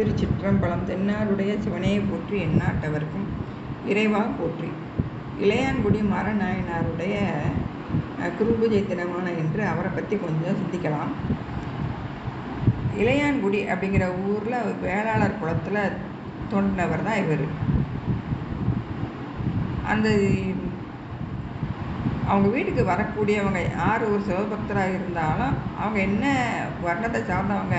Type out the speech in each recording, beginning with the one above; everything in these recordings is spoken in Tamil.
திருச்சிற்றம்பலம் தென்னாருடைய சிவனையை போற்றி எந்நாட்டவர்க்கும் இறைவா போற்றி. இளையான்குடி மாரநாயனாருடைய குருபூஜை தினமான என்று அவரை பற்றி கொஞ்சம் சிந்திக்கலாம். இளையான்குடி அப்படிங்கிற ஊரில் வேளாளர் குளத்தில் தோன்றினவர் தான் இவர். அந்த அவங்க வீட்டுக்கு வரக்கூடியவங்க யார் ஒரு சிவபக்தராக இருந்தாலும் அவங்க என்ன வர்ணத்தை சார்ந்தவங்க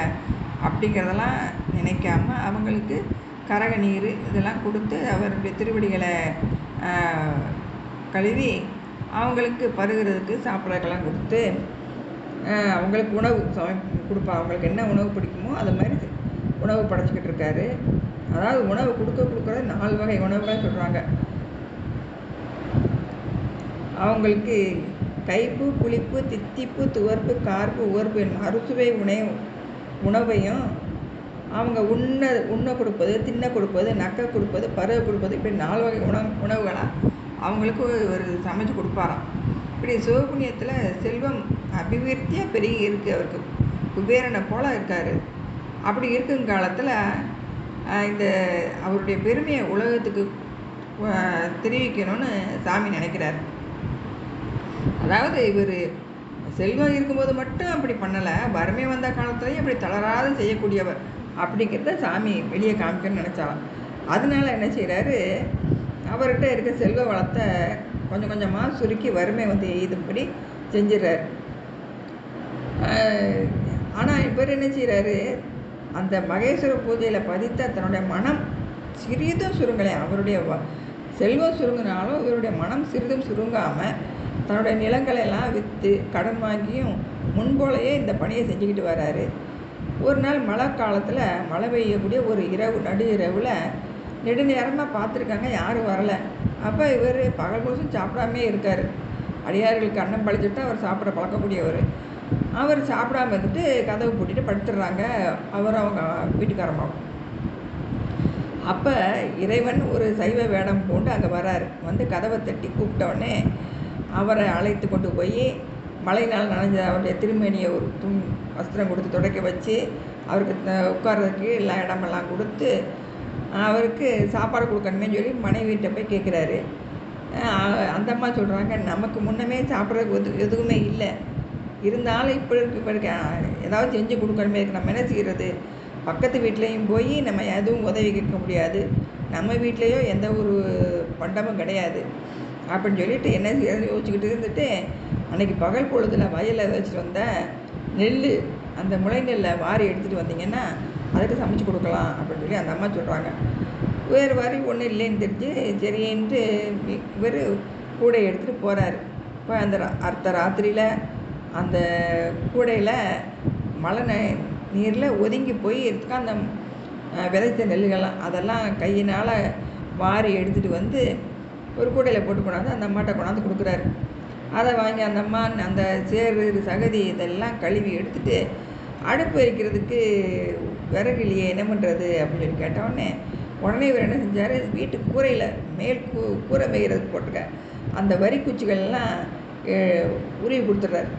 அப்படிங்கிறதெல்லாம் நினைக்காம அவங்களுக்கு கரக நீர் இதெல்லாம் கொடுத்து அவருடைய திருவடிகளை கழுவி அவங்களுக்கு பருகிறதுக்கு சாப்பிட்றதுக்கெல்லாம் கொடுத்து அவங்களுக்கு உணவு சமை கொடுப்பா அவங்களுக்கு என்ன உணவு பிடிக்குமோ அது மாதிரி உணவு படைச்சிக்கிட்டு இருக்காரு. அதாவது உணவு கொடுக்க கொடுக்குறது நாலு வகை உணவுகளை சொல்கிறாங்க அவங்களுக்கு கைப்பு புளிப்பு தித்திப்பு துவர்ப்பு கார்ப்பு உவர்ப்பு என்னும் அறுசுவை உணவு உணவையும் அவங்க உண்ண உண்ண கொடுப்பது தின்ன கொடுப்பது நக்க கொடுப்பது பருவ கொடுப்பது இப்படி நாலு வகை உணவு உணவுகளாக அவங்களுக்கு ஒரு சமைச்சு கொடுப்பாராம். இப்படி சிவபுண்ணியத்தில் செல்வம் அபிவிருத்தியாக பெருகி இருக்குது அவருக்கு. குபேரனை போல் இருக்கார். அப்படி இருக்கும் காலத்தில் இந்த அவருடைய பெருமையை உலகத்துக்கு தெரிவிக்கணும்னு சாமி நினைக்கிறார். அதாவது இவர் செல்வம் இருக்கும்போது மட்டும் அப்படி பண்ணலை. வறுமை வந்த காலத்துலேயும் அப்படி தளராது செய்யக்கூடியவர் அப்படிங்கிறத சாமி வெளியே காமிக்கணும்னு நினச்சாலாம் அதனால என்ன செய்கிறாரு அவர்கிட்ட இருக்க செல்வ வளத்தை கொஞ்சம் கொஞ்சமாக சுருக்கி வறுமை வந்து எய்தும்படி செஞ்சிடறாரு ஆனால் இவர் என்ன செய்கிறாரு அந்த மகேஸ்வர பூஜையில் பதித்த தன்னுடைய மனம் சிறிதும் சுருங்கலை. அவருடைய வ- செல்வம் சுருங்கினாலும் இவருடைய மனம் சிறிதும் சுருங்காமல் தன்னுடைய நிலங்களெல்லாம் விற்று கடன் வாங்கியும் முன்போலையே இந்த பணியை செஞ்சுக்கிட்டு வராரு. ஒரு நாள் மழை காலத்தில் மழை பெய்யக்கூடிய ஒரு இரவு நடு இரவில் நெடுநேரமாக பார்த்துருக்காங்க யாரும் வரலை. அப்போ இவர் பகல் முழுசும் சாப்பிடாமே இருக்கார். அடியார்களுக்கு அன்னம் பழிச்சுட்டு அவர் சாப்பிட பழக்கக்கூடியவர். அவர் சாப்பிடாம இருந்துட்டு கதவு பூட்டிட்டு படுத்துடுறாங்க அவர் அவங்க வீட்டுக்காரமாகவும் அப்போ இறைவன் ஒரு சைவ வேடம் பூண்டு அங்கே வராரு. வந்து கதவை தட்டி கூப்பிட்ட அவரை அழைத்து கொண்டு போய் மழையினால் நனைஞ்ச அவருடைய திருமேனியை ஒரு துண் வஸ்திரம் கொடுத்து துடைக்க வச்சு அவருக்கு த- உட்கார்றதுக்கு எல்லா இடமெல்லாம் கொடுத்து அவருக்கு சாப்பாடு கொடுக்கணுமே சொல்லி மனைவிட்ட போய் கேட்குறாரு அந்த அம்மா சொல்கிறாங்க நமக்கு முன்னமே சாப்பிட்றதுக்கு எது எதுவுமே இல்லை. இருந்தாலும் இப்போ இருக்கு இப்போ இருக்க. ஏதாவது செஞ்சு கொடுக்கணுமே. இருக்கு நம்ம என்ன செய்கிறது பக்கத்து வீட்லேயும் போய் நம்ம எதுவும் உதவி கேட்க முடியாது. நம்ம வீட்லேயோ எந்த ஒரு பண்டமும் கிடையாது. அப்படின்னு சொல்லிட்டு என்ன செய்யறதுன்னு யோசிச்சுக்கிட்டு இருந்துட்டு அன்னைக்கு பகல் பொழுதுல வயலில் வச்சுட்டு வந்த நெல் அந்த முளை நெல்லை வாரி எடுத்துகிட்டு வந்தீங்கன்னா அதுக்கு சமைச்சு கொடுக்கலாம் அப்படின்னு சொல்லி அந்த அம்மா சொல்கிறாங்க வேறு வாரி ஒன்றும் இல்லைன்னு தெரிஞ்சு சரின்ட்டு இவர் கூடை எடுத்துகிட்டு போகிறாரு இப்போ அந்த ரா- அர்த்த ராத்திரியில் அந்த கூடையில் மழை ந- நீரில் ஒதுங்கி போய் இருக்க அந்த விதைத்த நெல்லுகள்லாம் அதெல்லாம் கையினால் வாரி எடுத்துகிட்டு வந்து ஒரு கூடையில் போட்டு கொண்டாந்து அந்த அம்மாட்ட கொண்டாந்து கொடுக்குறாரு. அதை வாங்கி அந்த அம்மா அந்த சேறு சகதி இதெல்லாம் கழுவி எடுத்துட்டு அடுப்பு எரிக்கிறதுக்கு விறகு இல்லையே என்ன பண்ணுறது அப்படின்னு கேட்டவுடனே கேட்ட உடனே உடனே இவர் என்ன செஞ்சார்? வீட்டு கூரையில் மேல் கூ கூரை மேய்கிறதுக்கு போட்டிருக்க. அந்த வரி குச்சிகள்லாம் உருவி கொடுத்துட்றாரு.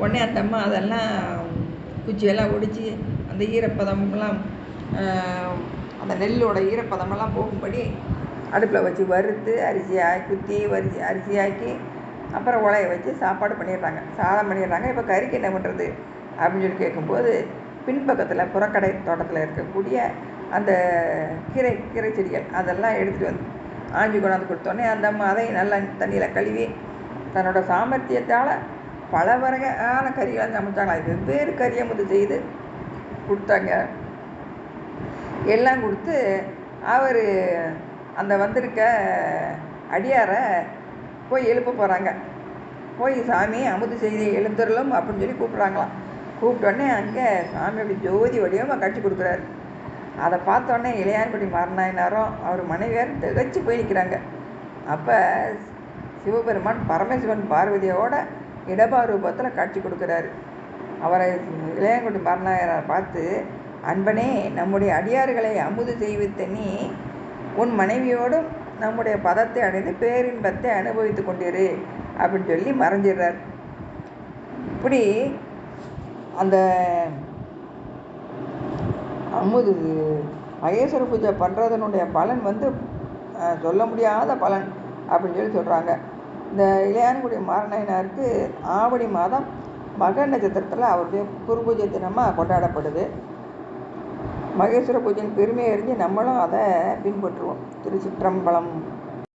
உடனே அந்த அம்மா அதெல்லாம் குச்சியெல்லாம் ஒடிச்சு அந்த ஈரப்பதம்லாம் அந்த நெல்லோட ஈரப்பதமெல்லாம் போகும்படி அடுப்பில் வச்சு வறுத்து அரிசியாக குத்தி வரிசி அரிசியாக்கி அப்புறம் உலைய வச்சு சாப்பாடு பண்ணிடுறாங்க. சாதம் பண்ணிடுறாங்க. இப்போ கறிக்கு என்ன பண்ணுறது அப்படின்னு சொல்லி கேட்கும்போது பின்பக்கத்தில் புறக்கடை தோட்டத்தில் இருக்கக்கூடிய அந்த கீரை கீரை செடிகள் அதெல்லாம் எடுத்துகிட்டு வந்து ஆஞ்சி கொண்டாந்து கொடுத்தோன்னே அந்த அம்மா அதையும் நல்லா தண்ணியில் கழுவி தன்னோட சாமர்த்தியத்தால் பல வகையான கறிகளை சமைச்சாங்களா வெவ்வேறு கறியை முது செய்து கொடுத்தாங்க. எல்லாம் கொடுத்து அவர் அந்த வந்திருக்க அடியாரை போய் எழுப்ப போகிறாங்க போய் சாமி அமுது செய்தி எழுந்துடலும் அப்படின்னு சொல்லி கூப்பிட்றாங்களாம். கூப்பிட்டோடனே அங்கே சாமி அப்படி ஜோதி வடிவமாக காட்சி கொடுக்குறாரு. அதை பார்த்தோன்னே இளையான்குடி மாறனாயினாரும் அவர் மனைவியார் திகச்சு போய் நிற்கிறாங்க அப்போ சிவபெருமான் பரமசிவன் பார்வதியோட இடபா ரூபத்தில் காட்சி கொடுக்குறாரு. அவரை இளையான்குடி மாறனாயரை பார்த்து அன்பனே நம்முடைய அடியார்களை அமுது செய்வித்த நீ உன் மனைவியோடும் நம்முடைய பதத்தை அடைந்து பேரின்பத்தை அனுபவித்து கொண்டிரு அப்படின்னு சொல்லி மறைஞ்சிடுறார். இப்படி அந்த அமுது மகேஸ்வர பூஜை பண்ணுறதனுடைய பலன் வந்து சொல்ல முடியாத பலன் அப்படின்னு சொல்லி சொல்கிறாங்க இந்த இளையான்குடி மாரநாயனாருக்கு ஆவணி மாதம் மக நட்சத்திரத்தில் அவருடைய குரு பூஜை தினமாக கொண்டாடப்படுது. மகேஸ்வர பூஜையின் பெருமையை அறிஞ்சு நம்மளும் அதை பின்பற்றுவோம். திருச்சிற்றம்பலம்.